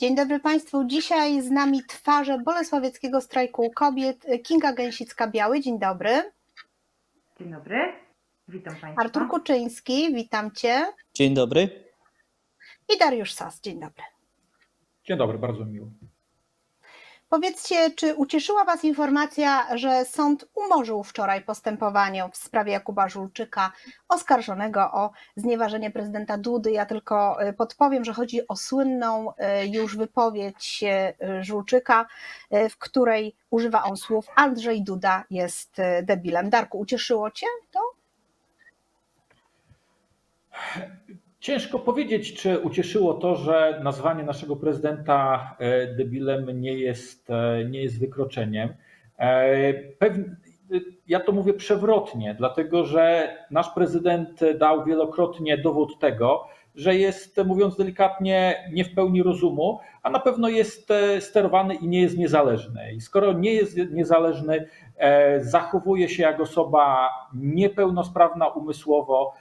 Dzień dobry Państwu. Dzisiaj z nami twarze Bolesławieckiego Strajku Kobiet. Kinga Gęsicka-Biały, dzień dobry. Dzień dobry, witam Państwa. Artur Kuczyński, witam Cię. Dzień dobry. I Dariusz Sas, dzień dobry. Dzień dobry, bardzo miło. Powiedzcie, czy ucieszyła Was informacja, że sąd umorzył wczoraj postępowanie w sprawie Jakuba Żulczyka, oskarżonego o znieważenie prezydenta Dudy? Ja tylko y, podpowiem, że chodzi o słynną y, już wypowiedź y, Żulczyka, w której używa on słów Andrzej Duda jest debilem. Darku, ucieszyło Cię to? Ciężko powiedzieć, czy ucieszyło to, że nazwanie naszego prezydenta e, debilem nie jest, e, nie jest wykroczeniem. E, ja to mówię przewrotnie, dlatego że nasz prezydent dał wielokrotnie dowód tego, że jest, mówiąc delikatnie, nie w pełni rozumu, a na pewno jest sterowany i nie jest niezależny. I skoro nie jest niezależny, zachowuje się jak osoba niepełnosprawna umysłowo,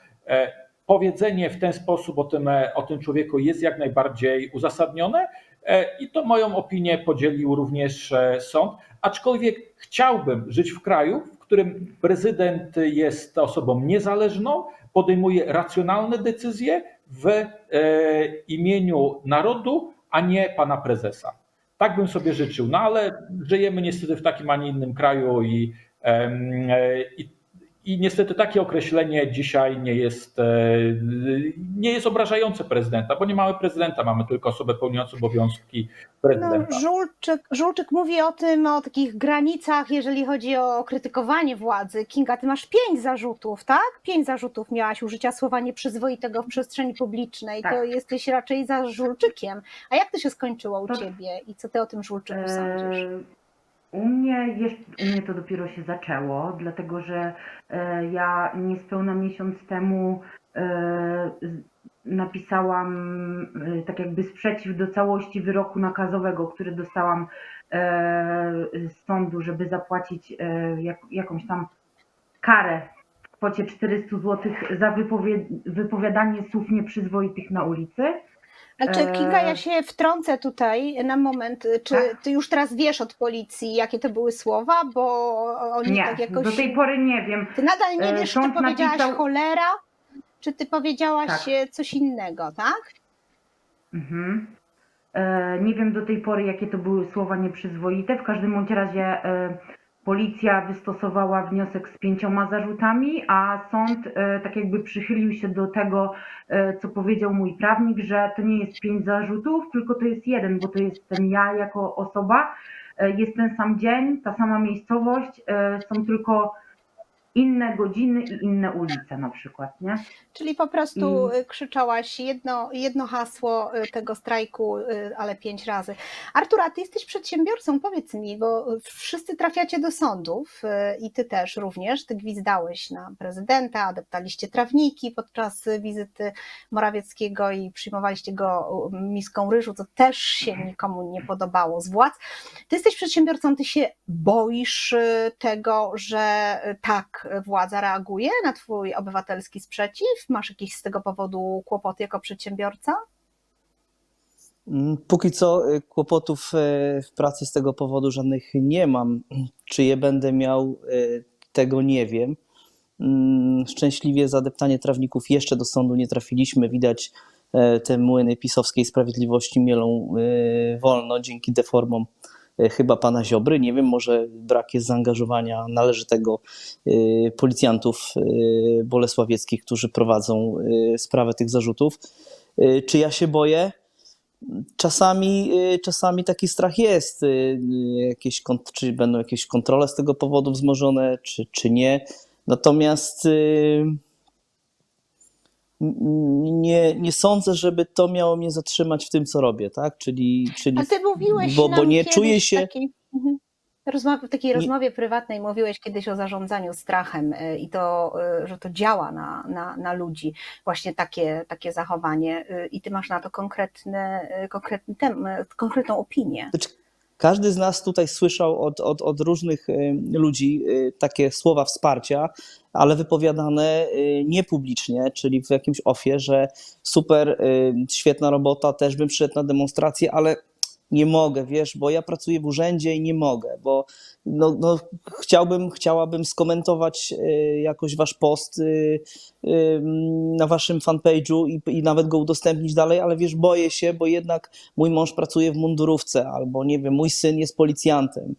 powiedzenie w ten sposób o tym, e, o tym człowieku jest jak najbardziej uzasadnione e, i to moją opinię podzielił również e, sąd. Aczkolwiek chciałbym żyć w kraju, w którym prezydent jest osobą niezależną, podejmuje racjonalne decyzje w imieniu narodu, a nie pana prezesa. Tak bym sobie życzył, no ale żyjemy niestety w takim, a nie innym kraju i, i i niestety takie określenie dzisiaj nie jest, e, nie jest obrażające prezydenta, bo nie mamy prezydenta, mamy tylko osobę pełniącą obowiązki prezydenta. No, Żulczyk, Żulczyk mówi o tym, o takich granicach, jeżeli chodzi o krytykowanie władzy. Kinga, ty masz pięć zarzutów, tak? Pięć zarzutów miałaś użycia słowa nieprzyzwoitego w przestrzeni publicznej. To Tak. jesteś raczej za Żulczykiem. A jak to się skończyło u To- ciebie i co ty o tym Żulczyku sądzisz? U mnie, jeszcze, u mnie to dopiero się zaczęło, dlatego że e, ja niespełna miesiąc temu e, napisałam e, tak jakby sprzeciw do całości wyroku nakazowego, który dostałam e, z sądu, żeby zapłacić e, jak, jakąś tam karę w kwocie 400 zł za wypowiadanie słów nieprzyzwoitych na ulicy. Znaczy, e, Kinga, ja się wtrącę tutaj na moment. Czy Tak. ty już teraz wiesz od policji, jakie to były słowa? Bo oni Nie, tak jakoś... do tej pory nie wiem. Ty nadal nie e, wiesz, czy sąd powiedziałaś napisał- cholera, czy ty powiedziałaś Tak. e, coś innego, tak? Mhm. E, Nie wiem do tej pory, jakie to były słowa nieprzyzwoite. W każdym bądź razie e, policja wystosowała wniosek z pięcioma zarzutami, a sąd e, tak jakby przychylił się do tego, e, co powiedział mój prawnik, że to nie jest pięć zarzutów, tylko to jest jeden, bo to jestem ja jako osoba, e, jest ten sam dzień, ta sama miejscowość, są tylko inne godziny i inne ulice na przykład, nie? Czyli po prostu Mm. y, krzyczałaś jedno, jedno hasło y, tego strajku, y, ale pięć razy. Artura, ty jesteś przedsiębiorcą, powiedz mi, bo wszyscy trafiacie do sądów i ty też również. Ty gwizdałeś na prezydenta, deptaliście trawniki podczas wizyty Morawieckiego i przyjmowaliście go miską ryżu, co też się nikomu nie podobało z władz. Ty jesteś przedsiębiorcą, ty się boisz tego, że y, władza reaguje na twój obywatelski sprzeciw? Masz jakieś z tego powodu kłopoty jako przedsiębiorca? Mm, Póki co y, kłopotów y, w pracy z tego powodu żadnych nie mam. Czy je będę miał, y, tego nie wiem. Mm, Szczęśliwie za deptanie trawników jeszcze do sądu nie trafiliśmy. Widać te młyny pisowskiej sprawiedliwości mielą wolno dzięki deformom chyba pana Ziobry. Nie wiem, może brak jest zaangażowania należytego y, policjantów y, bolesławieckich, którzy prowadzą sprawę tych zarzutów. Czy ja się boję? Czasami, czasami taki strach jest. Jakieś, czy będą jakieś kontrole z tego powodu wzmożone, czy, czy nie. Natomiast nie, nie sądzę, żeby to miało mnie zatrzymać w tym, co robię, tak? Czyli, czyli A ty mówiłeś bo, bo nie czuję się. takiej, mhm. w takiej rozmowie prywatnej mówiłeś kiedyś o zarządzaniu strachem y, i to, y, że to działa na, na, na ludzi, właśnie takie, takie zachowanie y, i ty masz na to konkretny, konkretny tem, konkretną opinię. Każdy z nas tutaj słyszał od, od, od różnych y, ludzi y, takie słowa wsparcia, ale wypowiadane y, niepublicznie, czyli w jakimś ofie, że super, świetna robota, też bym przyszedł na demonstrację, ale nie mogę, wiesz, bo ja pracuję w urzędzie i nie mogę, bo no, no, chciałbym, chciałabym skomentować y, jakoś wasz post y, y, na waszym fanpage'u i, i nawet go udostępnić dalej, ale wiesz, boję się, bo jednak mój mąż pracuje w mundurówce, albo nie wiem, mój syn jest policjantem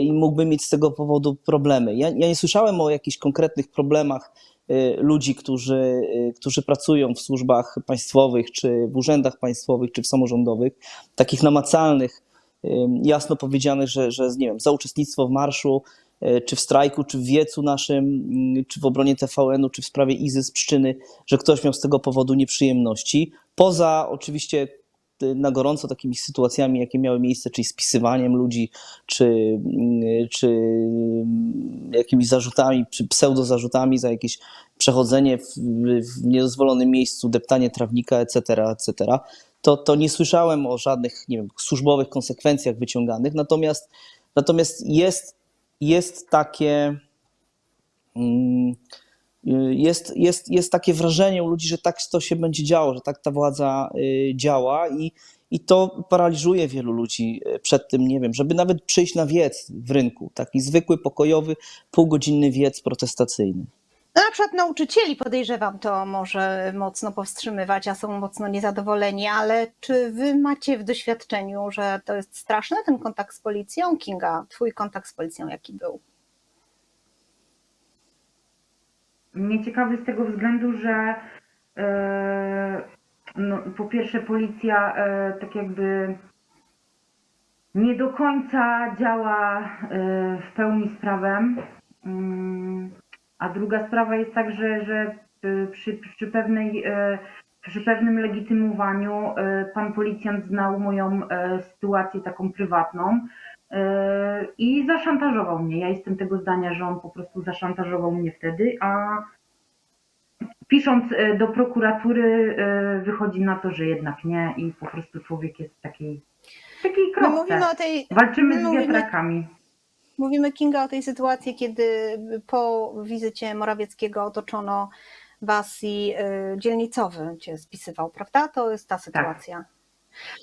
i mógłby mieć z tego powodu problemy. Ja, ja nie słyszałem o jakichś konkretnych problemach ludzi, którzy, y, którzy pracują w służbach państwowych, czy w urzędach państwowych, czy w samorządowych, takich namacalnych, y, jasno powiedzianych, że, że nie wiem, za uczestnictwo w marszu, y, czy w strajku, czy w wiecu naszym, y, czy w obronie TVN-u, czy w sprawie Izy z Pszczyny, że ktoś miał z tego powodu nieprzyjemności. Poza oczywiście y, na gorąco takimi sytuacjami, jakie miały miejsce, czyli spisywaniem ludzi, czy, y, czy y, jakimiś zarzutami, czy pseudozarzutami za jakieś przechodzenie w, w niedozwolonym miejscu, deptanie trawnika, etc., etc., to, to nie słyszałem o żadnych, nie wiem, służbowych konsekwencjach wyciąganych, natomiast, natomiast jest, jest takie mm, jest, jest, jest takie wrażenie u ludzi, że tak to się będzie działo, że tak ta władza y, działa i, i to paraliżuje wielu ludzi y, przed tym, nie wiem, żeby nawet przyjść na wiec w rynku, taki zwykły, pokojowy, półgodzinny wiec protestacyjny. No na przykład nauczycieli podejrzewam to może mocno powstrzymywać, a są mocno niezadowoleni, ale czy wy macie w doświadczeniu, że to jest straszne ten kontakt z policją? Kinga, twój kontakt z policją jaki był? Mnie ciekawy z tego względu, że e, no, po pierwsze policja e, tak jakby nie do końca działa e, w pełni z prawem. Mm, A druga sprawa jest tak, że, że przy, przy, pewnej, przy pewnym legitymowaniu pan policjant znał moją sytuację taką prywatną i zaszantażował mnie. Ja jestem tego zdania, że on po prostu zaszantażował mnie wtedy, a pisząc e, do prokuratury e, wychodzi na to, że jednak nie i po prostu człowiek jest w takiej, w takiej kropce. mówimy o tej, Walczymy my z mówimy- wiatrakami. mówimy Kinga o tej sytuacji, kiedy po wizycie Morawieckiego otoczono was i y, dzielnicowy cię spisywał, prawda? To jest ta sytuacja.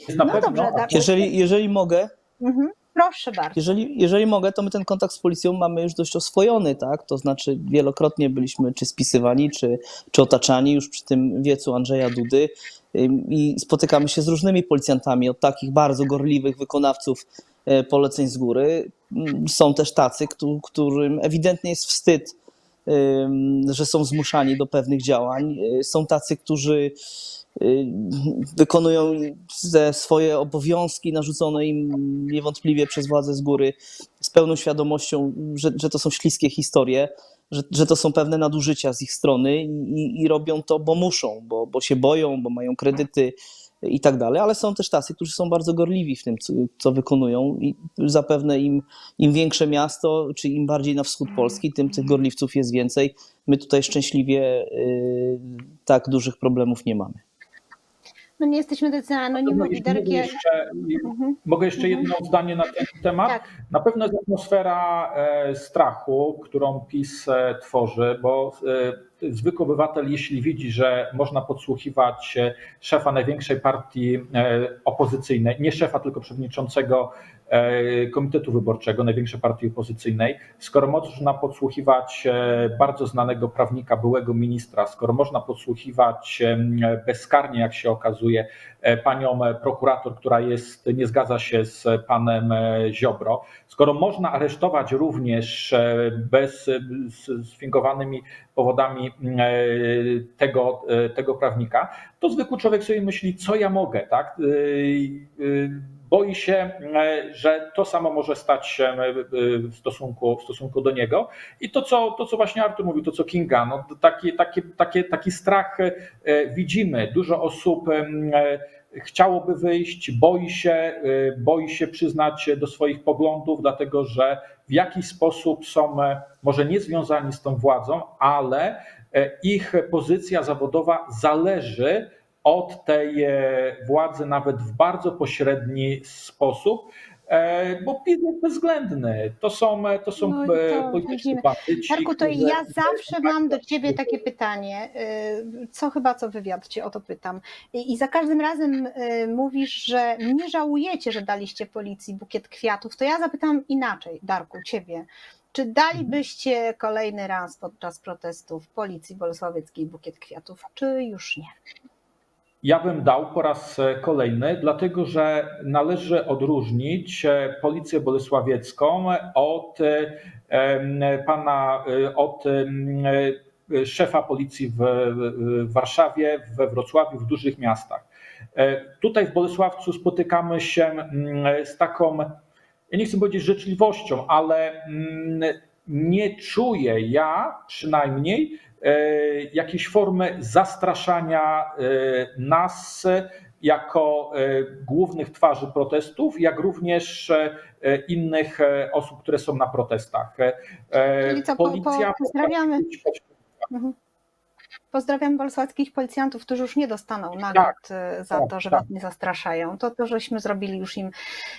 Jest na No dobrze, Jeżeli, jeżeli mogę, Mhm. Proszę bardzo. Jeżeli, jeżeli mogę, to my ten kontakt z policją mamy już dość oswojony, tak? To znaczy wielokrotnie byliśmy czy spisywani, czy, czy otaczani już przy tym wiecu Andrzeja Dudy i spotykamy się z różnymi policjantami, od takich bardzo gorliwych wykonawców e, poleceń z góry. Są też tacy, któ- którym ewidentnie jest wstyd, że są zmuszani do pewnych działań. Y, Są tacy, którzy wykonują ze swoje obowiązki narzucone im niewątpliwie przez władze z góry z pełną świadomością, że, że to są śliskie historie, że, że to są pewne nadużycia z ich strony i, i robią to, bo muszą, bo, bo się boją, bo mają kredyty i tak dalej, ale są też tacy, którzy są bardzo gorliwi w tym, co, co wykonują i zapewne im, im większe miasto, czy im bardziej na wschód Polski, tym tych gorliwców jest więcej. My tutaj szczęśliwie y, tak dużych problemów nie mamy. No nie jesteśmy tacy No, anonimowi, ja- jeszcze, Mhm. mogę jeszcze Mhm. jedno zdanie na ten temat. Tak. Na pewno jest atmosfera e, strachu, którą PiS e, tworzy, bo e, zwykły obywatel, jeśli widzi, że można podsłuchiwać e, szefa największej partii e, opozycyjnej, nie szefa, tylko przewodniczącego e, Komitetu Wyborczego, największej partii opozycyjnej, skoro można podsłuchiwać bardzo znanego prawnika, byłego ministra, skoro można podsłuchiwać bezkarnie, jak się okazuje, panią prokurator, która jest, nie zgadza się z panem Ziobro, skoro można aresztować również bez sfingowanymi powodami e, tego, e, tego prawnika, to zwykły człowiek sobie myśli, co ja mogę, tak? E, Boi się, że to samo może stać się w stosunku, w stosunku do niego. I to co, to, co właśnie Artur mówił, to co Kinga, no, taki, taki, taki, taki strach widzimy. Dużo osób chciałoby wyjść, boi się, boi się przyznać do swoich poglądów, dlatego że w jakiś sposób są może nie związani z tą władzą, ale ich pozycja zawodowa zależy od tej e, władzy nawet w bardzo pośredni sposób. e, bo PiS jest bezwzględny. To są, to są No e, to polityczni bandyci. Darku, to którzy- ja zawsze mam do ciebie takie pytanie, co chyba co wywiad cię o to pytam. I, za każdym razem mówisz, że nie żałujecie, że daliście policji bukiet kwiatów. To ja zapytam inaczej, Darku, ciebie. Czy dalibyście kolejny raz podczas protestów policji bolesławieckiej bukiet kwiatów, czy już nie? Ja bym dał po raz e, kolejny, dlatego że należy odróżnić e, Policję Bolesławiecką od e, pana, od szefa policji w w Warszawie, we Wrocławiu, w dużych miastach. Tutaj w Bolesławcu spotykamy się mm, z taką, ja nie chcę powiedzieć życzliwością, ale mm, nie czuję ja przynajmniej e, jakiejś formy zastraszania e, nas jako e, głównych twarzy protestów, jak również innych osób, które są na protestach. Czyli co, po- po- Policja pozdrawiamy. Mhm. Pozdrawiam bolesławickich policjantów, którzy już nie dostaną nagród y, za tak, to, że tak. was nie zastraszają. To, to żeśmy zrobili już im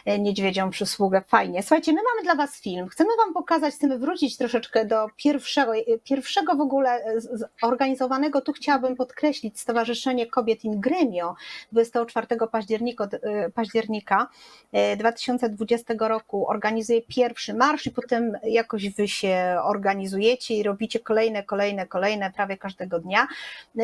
y, niedźwiedzią przysługę. Fajnie. Słuchajcie, my mamy dla was film. Chcemy wam pokazać, chcemy wrócić troszeczkę do pierwszego, y, pierwszego w ogóle zorganizowanego, tu chciałabym podkreślić, Stowarzyszenie Kobiet in Gremio 24 października, października y, 2020 roku organizuje pierwszy marsz i potem jakoś wy się organizujecie i robicie kolejne, kolejne, kolejne prawie każdego dnia.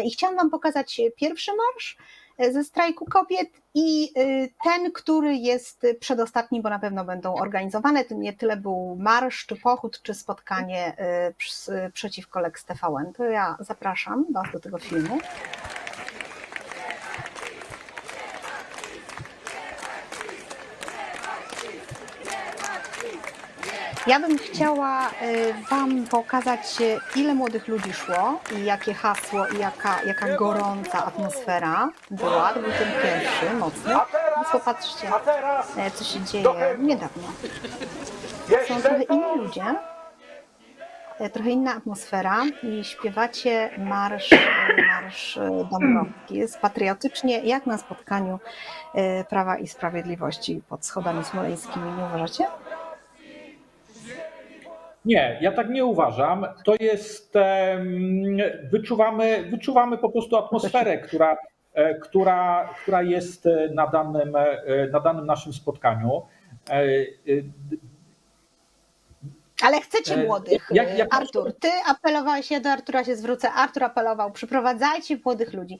I chciałam Wam pokazać pierwszy marsz e, ze strajku kobiet i y, ten, który jest przedostatni, bo na pewno będą organizowane. To nie tyle był marsz, czy pochód, czy spotkanie ps- przeciwko Lex TVN. To ja zapraszam Was do tego filmu. Ja bym chciała y, Wam pokazać, y, ile młodych ludzi szło i jakie hasło i jaka, jaka gorąca atmosfera była. To był ten pierwszy, mocny. Więc popatrzcie, e, co się dzieje niedawno. Są trochę inni ludzie, trochę inna atmosfera i śpiewacie marsz, marsz Dąbrowski. Jest patriotycznie, jak na spotkaniu Prawa i Sprawiedliwości pod schodami smoleńskimi, nie uważacie? Nie, ja tak nie uważam. To jest, wyczuwamy, wyczuwamy po prostu atmosferę, która, e, która, która jest e, na danym, e, na danym naszym spotkaniu. E, e, Ale chcecie E, młodych. jak- jak- Artur, ty apelowałeś, ja do Artura się zwrócę. Artur apelował, przyprowadzajcie młodych ludzi.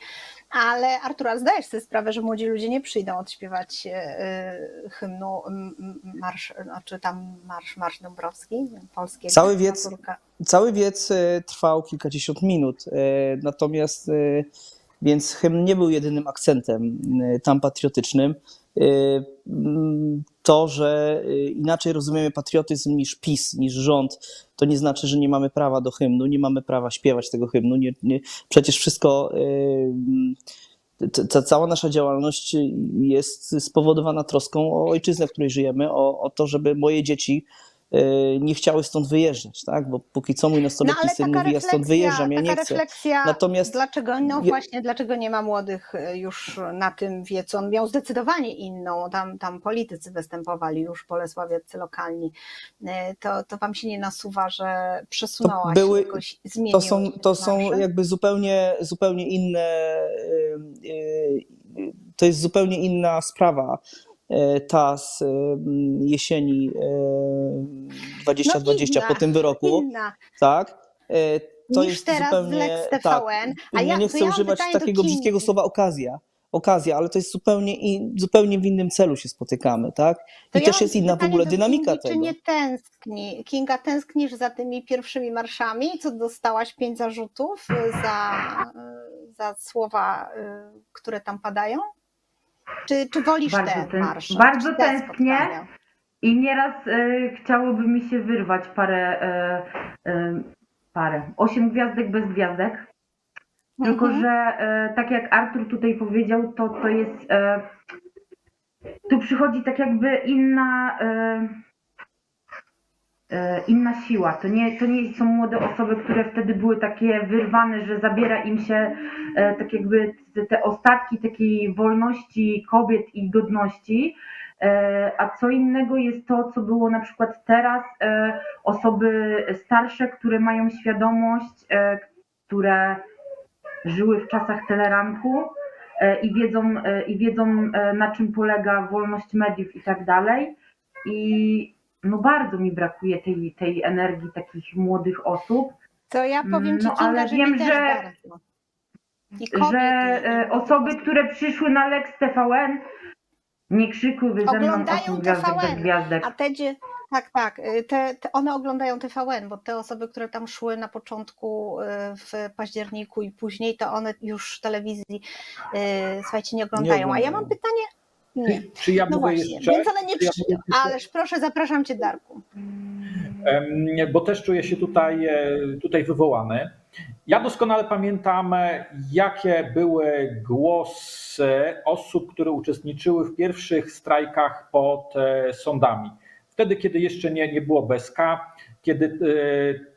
Ale Artura, zdajesz sobie sprawę, że młodzi ludzie nie przyjdą odśpiewać e, hymnu m, m, marsz, znaczy tam marsz, marsz Dąbrowski, polskiego. Cały wiec- Arturka. Cały wiec e, trwał kilkadziesiąt minut, e, natomiast e, więc hymn nie był jedynym akcentem e, tam patriotycznym. To, że e, inaczej rozumiemy patriotyzm niż PiS, niż rząd, to nie znaczy, że nie mamy prawa do hymnu, nie mamy prawa śpiewać tego hymnu. Nie, nie, przecież wszystko, e, mm, t- ta cała nasza działalność jest spowodowana troską o ojczyznę, w której żyjemy, o, o to, żeby moje dzieci nie chciały stąd wyjeżdżać, tak? Bo póki co mój No nastoletni ale syn mówi, ja stąd wyjeżdżam, ja nie chcę. refleksja, Natomiast dlaczego, no właśnie, dlaczego nie ma młodych e, już na tym wiecu? On miał zdecydowanie inną, tam, tam politycy występowali już, bolesławieccy lokalni. E, To, to wam się nie nasuwa, że przesunęła były- się jakoś, zmieniła to są, to są jakby zupełnie, zupełnie inne, y, y, to jest zupełnie inna sprawa. Y, Ta z y, jesieni y, 2020 No po tym wyroku, Inna tak? To niż jest teraz zupełnie, z Lex tak, TVN. A ja nie chcę ja używać takiego brzydkiego słowa okazja, okazja, ale to jest zupełnie, i, zupełnie w innym celu się spotykamy, tak? I ja też jest inna w ogóle dynamika Kingi, tego. Czy nie tęskni? Kinga, tęsknisz za tymi pierwszymi marszami, co dostałaś pięć zarzutów za, za słowa, y, które tam padają? Czy, czy wolisz Bardzo te tęs- marsze? bardzo te tęsknię. spotkania? I nieraz e, chciałoby mi się wyrwać parę, e, e, parę, osiem gwiazdek bez gwiazdek. Tylko, Mhm. że e, tak jak Artur tutaj powiedział, to to jest. E, tu przychodzi tak jakby inna. E, inna siła. To nie, to nie są młode osoby, które wtedy były takie wyrwane, że zabiera im się e, tak jakby te, ostatki takiej wolności kobiet i godności. E, A co innego jest to, co było na przykład teraz, e, osoby starsze, które mają świadomość, e, które żyły w czasach teleranku e, i wiedzą, e, i wiedzą e, na czym polega wolność mediów i tak dalej. I no bardzo mi brakuje tej, tej energii takich młodych osób, To ja powiem Ci, No, ale że wiem, że- bardzo. I kobiet, że e, osoby, które przyszły na Lex TVN, nie krzykłyby ze mną Oglądają osiem gwiazdek gwiazdek. A te, tak, tak, y, te, te, one oglądają TVN, bo te osoby, które tam szły na początku y, w październiku i później, to one już telewizji, słuchajcie, nie oglądają. A ja mam oglądają. pytanie, nie, Czy ja no właśnie, jeszcze? więc one nie Czy ja przy... Ależ proszę, zapraszam Cię Darku. Bo też czuję się tutaj, e, tutaj wywołany. Ja doskonale pamiętam, e, jakie były głosy osób, które uczestniczyły w pierwszych strajkach pod e, sądami. Wtedy, kiedy jeszcze nie, nie było BSK, kiedy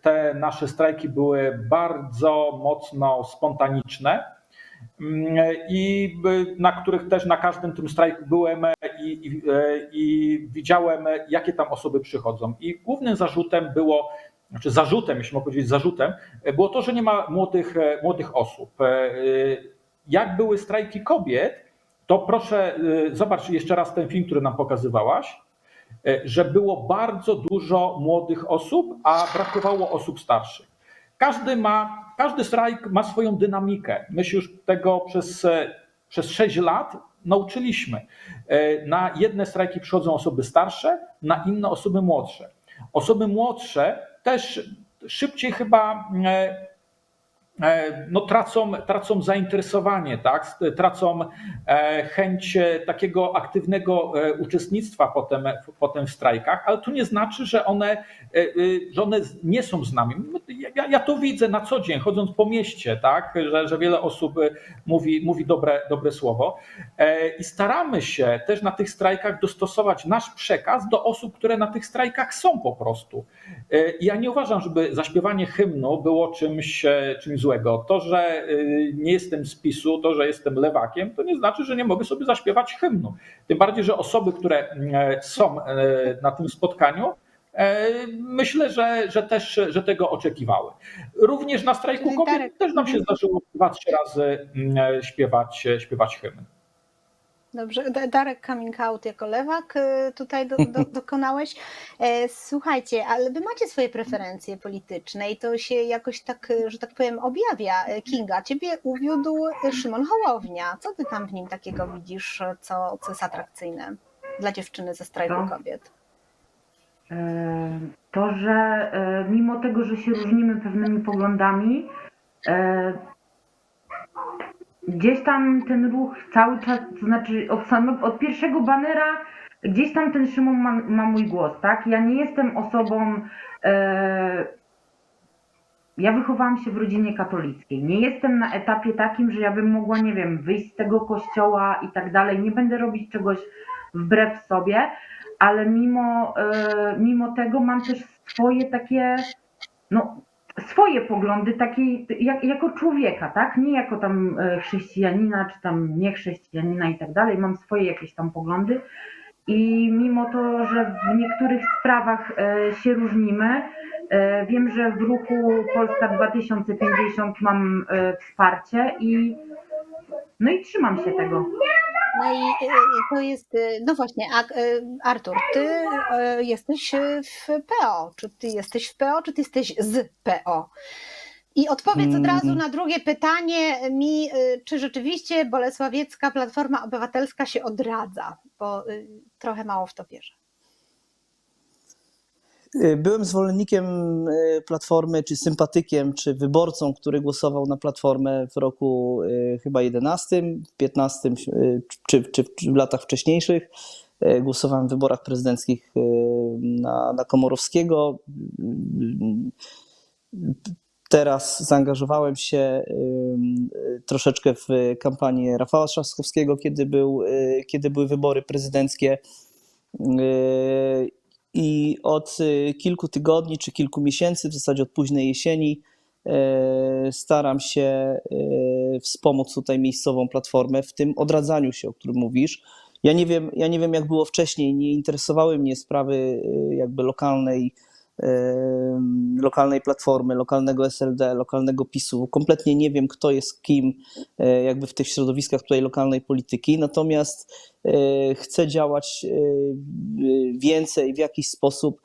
te nasze strajki były bardzo mocno spontaniczne i na których też na każdym tym strajku byłem e, i, i, e, i widziałem, e, jakie tam osoby przychodzą. I głównym zarzutem było, znaczy zarzutem, jeśli mogę powiedzieć zarzutem, było to, że nie ma młodych, młodych osób. Jak były strajki kobiet, to proszę, zobacz jeszcze raz ten film, który nam pokazywałaś, że było bardzo dużo młodych osób, a brakowało osób starszych. Każdy ma, każdy strajk ma swoją dynamikę. My się już tego przez, e, przez 6 lat nauczyliśmy. E, Na jedne strajki przychodzą osoby starsze, na inne osoby młodsze. Osoby młodsze też szybciej chyba e, no, tracą, tracą zainteresowanie, tak? tracą e, chęć e, takiego aktywnego e, uczestnictwa potem, potem w strajkach, ale to nie znaczy, że one, e, e, że one nie są z nami. Ja, ja to widzę na co dzień, chodząc po mieście, tak? że, że wiele osób e, mówi, mówi dobre, dobre słowo E, i staramy się też na tych strajkach dostosować nasz przekaz do osób, które na tych strajkach są po prostu. E, Ja nie uważam, żeby zaśpiewanie hymnu było czymś, e, czymś złego. To, że e, nie jestem z PiSu, to, że jestem lewakiem, to nie znaczy, że nie mogę sobie zaśpiewać hymnu. Tym bardziej, że osoby, które e, są e, na tym spotkaniu, e, myślę, że, że też że tego oczekiwały. Również na strajku kobiet też nam się zdarzyło dwa, trzy razy mm, śpiewać, śpiewać hymn. Dobrze, Da- Darek coming out jako lewak y, tutaj do, do, dokonałeś. E, Słuchajcie, ale wy macie swoje preferencje polityczne i to się jakoś tak, y, że tak powiem, objawia. E, Kinga, ciebie uwiódł Szymon Hołownia. Co ty tam w nim takiego widzisz, co, co jest atrakcyjne dla dziewczyny ze strajku Co? kobiet? E, To, że mimo tego, że się różnimy pewnymi poglądami, gdzieś tam ten ruch cały czas, to znaczy od, samego, od pierwszego banera, gdzieś tam ten Szymon ma, ma mój głos, tak? Ja nie jestem osobą. E, ja wychowałam się w rodzinie katolickiej. Nie jestem na etapie takim, że ja bym mogła, nie wiem, wyjść z tego kościoła i tak dalej. Nie będę robić czegoś wbrew sobie, ale mimo, e, mimo tego mam też swoje takie, no, swoje poglądy takiej, jak, jako człowieka, tak? Nie jako tam e, chrześcijanina, czy tam niechrześcijanina i tak dalej. Mam swoje jakieś tam poglądy. I mimo to, że w niektórych sprawach e, się różnimy, e, wiem, że w ruchu Polska 2050 mam wsparcie i no i trzymam się tego. No i y, to jest, y, no właśnie, y, Artur, ty jesteś w PO. Czy ty jesteś w PO, czy ty jesteś z PO? I odpowiedz od razu Mm. na drugie pytanie mi, czy rzeczywiście Bolesławiecka Platforma Obywatelska się odradza, bo trochę mało w to wierzę. Y, Byłem zwolennikiem y, Platformy, czy sympatykiem, czy wyborcą, który głosował na Platformę w roku y, chyba 11, 15 y, czy, czy, czy w latach wcześniejszych. Głosowałem w wyborach prezydenckich na, na Komorowskiego. Teraz zaangażowałem się troszeczkę w kampanię Rafała Trzaskowskiego, kiedy, był, kiedy były wybory prezydenckie. I od y, kilku tygodni czy kilku miesięcy, w zasadzie od późnej jesieni, y, staram się y, wspomóc tutaj miejscową platformę w tym odradzaniu się, o którym mówisz, Ja nie wiem, ja nie wiem, jak było wcześniej. Nie interesowały mnie sprawy y, jakby lokalnej, lokalnej platformy, lokalnego SLD, lokalnego PiSu. Kompletnie nie wiem, kto jest kim y, jakby w tych środowiskach tutaj lokalnej polityki. Natomiast y, chcę działać y, więcej w jakiś sposób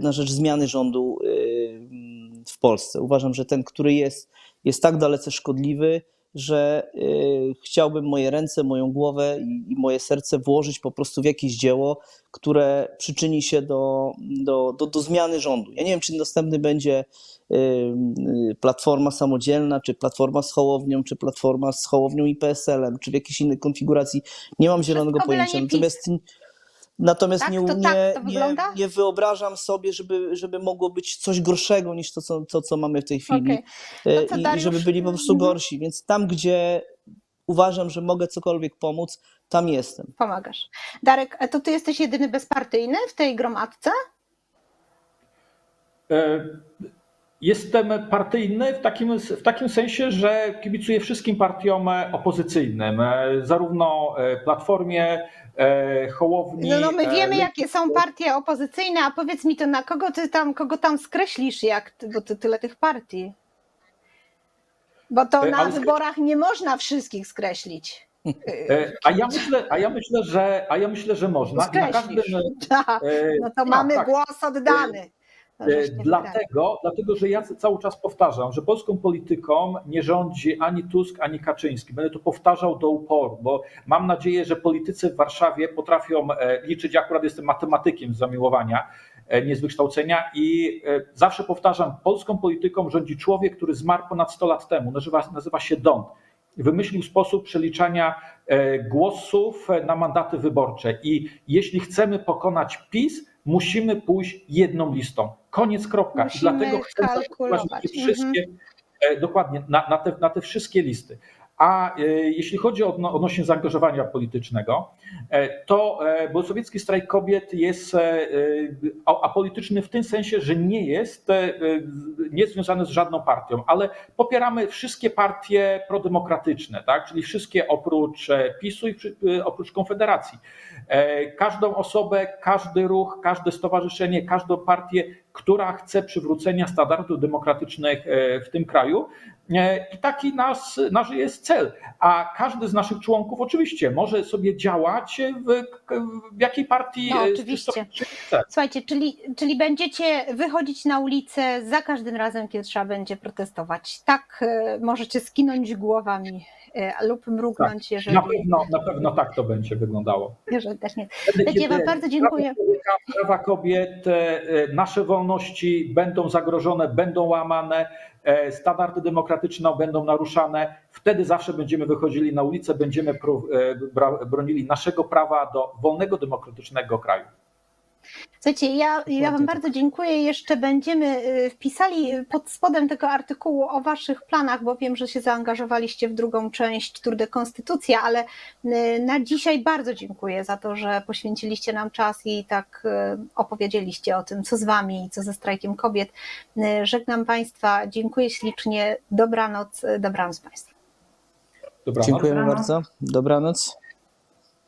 na rzecz zmiany rządu w Polsce. Uważam, że ten, który jest, jest tak dalece szkodliwy, że y, chciałbym moje ręce, moją głowę i, i moje serce włożyć po prostu w jakieś dzieło, które przyczyni się do, do, do, do zmiany rządu. Ja nie wiem, czy następny będzie y, y, platforma samodzielna, czy platforma z Hołownią, czy platforma z Hołownią i PSL-em, czy w jakiejś innej konfiguracji. Nie mam zielonego pojęcia. Natomiast, natomiast Tak? nie, To nie, tak to nie, nie wyobrażam sobie, żeby, żeby mogło być coś gorszego niż to, co, to, co mamy w tej chwili. Okej. E, To i, Dariusz? żeby byli po prostu Mhm. gorsi. Więc tam, gdzie uważam, że mogę cokolwiek pomóc, tam jestem. Pomagasz. Darek, a to ty jesteś jedyny bezpartyjny w tej gromadce? Jestem partyjny w takim, w takim sensie, że kibicuję wszystkim partiom e, opozycyjnym, e, zarówno e, Platformie, Hołowni. No, no my wiemy, jakie są partie opozycyjne, a powiedz mi to, na kogo ty tam, kogo tam skreślisz, jak, bo ty tyle tych partii. Bo to na ale wyborach nie można wszystkich skreślić. A ja myślę, a ja myślę, że, a ja myślę, że można. I na każdym, Skreślisz. Tak, no to tak, mamy tak. głos oddany. E, nie wygrali. Dlatego, dlatego, że ja cały czas powtarzam, że polską polityką nie rządzi ani Tusk, ani Kaczyński. Będę to powtarzał do uporu, bo mam nadzieję, że politycy w Warszawie potrafią e, liczyć. Ja akurat jestem matematykiem z zamiłowania, e, nie z wykształcenia i e, zawsze powtarzam, polską polityką rządzi człowiek, który zmarł ponad 100 lat temu. Nazywa, nazywa się Don. Wymyślił sposób przeliczania e, głosów na mandaty wyborcze. I jeśli chcemy pokonać PiS, musimy pójść jedną listą. Koniec, kropka. Musimy I dlatego chcę te Mhm. wszystkie, e, dokładnie, na, na, te, na te wszystkie listy. A e, jeśli chodzi o odno- odnośnie zaangażowania politycznego, e, to bolsowiecki strajk kobiet jest apolityczny w tym sensie, że nie jest, nie jest związany z żadną partią, ale popieramy wszystkie partie prodemokratyczne, tak? czyli wszystkie oprócz PiSu i oprócz Konfederacji. E, Każdą osobę, każdy ruch, każde stowarzyszenie, każdą partię, która chce przywrócenia standardów demokratycznych e, w tym kraju. E, I taki nasz, nasz jest cel. A każdy z naszych członków oczywiście może sobie działać w, w jakiej partii No, oczywiście. chce. Słuchajcie, czyli, czyli będziecie wychodzić na ulicę za każdym razem, kiedy trzeba będzie protestować. Tak, możecie skinąć głowami lub mrugnąć, jeżeli, Na pewno, na pewno tak to będzie wyglądało. jeżeli też nie. Kiedy wam bardzo dziękuję. Prawa, kobiet, e, e, nasze wolności będą zagrożone, będą łamane, e, standardy demokratyczne będą naruszane. Wtedy zawsze będziemy wychodzili na ulicę, będziemy e, bronili naszego prawa do wolnego, demokratycznego kraju. Słuchajcie, ja, ja Wam Dokładnie bardzo dziękuję. Jeszcze będziemy y, wpisali pod spodem tego artykułu o Waszych planach, bo wiem, że się zaangażowaliście w drugą część Tour de Konstytucja, ale y, na dzisiaj bardzo dziękuję za to, że poświęciliście nam czas i tak y, opowiedzieliście o tym, co z Wami i co ze strajkiem kobiet. Żegnam Państwa, dziękuję ślicznie. Dobranoc, dobranoc Państwu. Dobranoc. Dziękujemy Dobranoc. bardzo. Dobranoc.